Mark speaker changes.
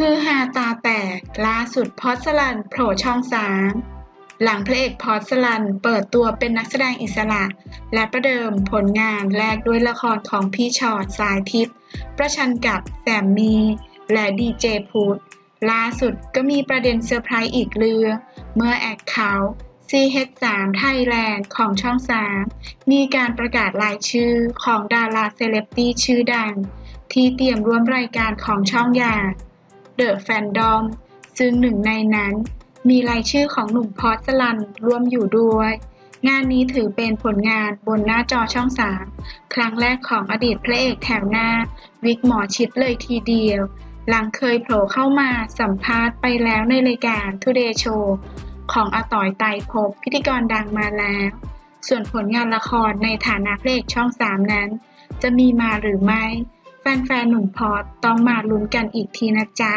Speaker 1: ฮือฮาตาแตกล่าสุดพอสลันโผล่ช่องสามหลังพระเอกพอสลันเปิดตัวเป็นนักแสดงอิสระ และประเดิมผลงานแรกด้วยละครของพี่ชอดสายทิพย์ประชันกับแสมมีและดีเจพุทธล่าสุดก็มีประเด็นเซอร์ไพรส์อีกเรือ เมื่อแอคเคาท์ CH3 Thailand ของช่อง 3 มีการประกาศรายชื่อของดาราเซเลบตี้ชื่อดัง ที่เตรียมร่วมรายการของช่องอย่าง The Fandom ซึ่งหนึ่งในนั้น มีรายชื่อของหนุ่มพอสลันร่วมอยู่ด้วย งานนี้ถือเป็นผลงานบนหน้าจอช่อง3ครั้งแรกของอดีตพระเอกแถวหน้า วิกหมอชิดเลยทีเดียว หลังเคยโผล่เข้ามาสัมภาษณ์ไปแล้วในรายการ Today Show ของอาต่อยไตรภพพิธีกรดังมาแล้ว ส่วนผลงานละครในฐานะพระเอกช่อง3นั้น จะมีมาหรือไม่ แฟนๆ หนุ่มพอต้องมาลุ้นกันอีกทีนะจ๊ะ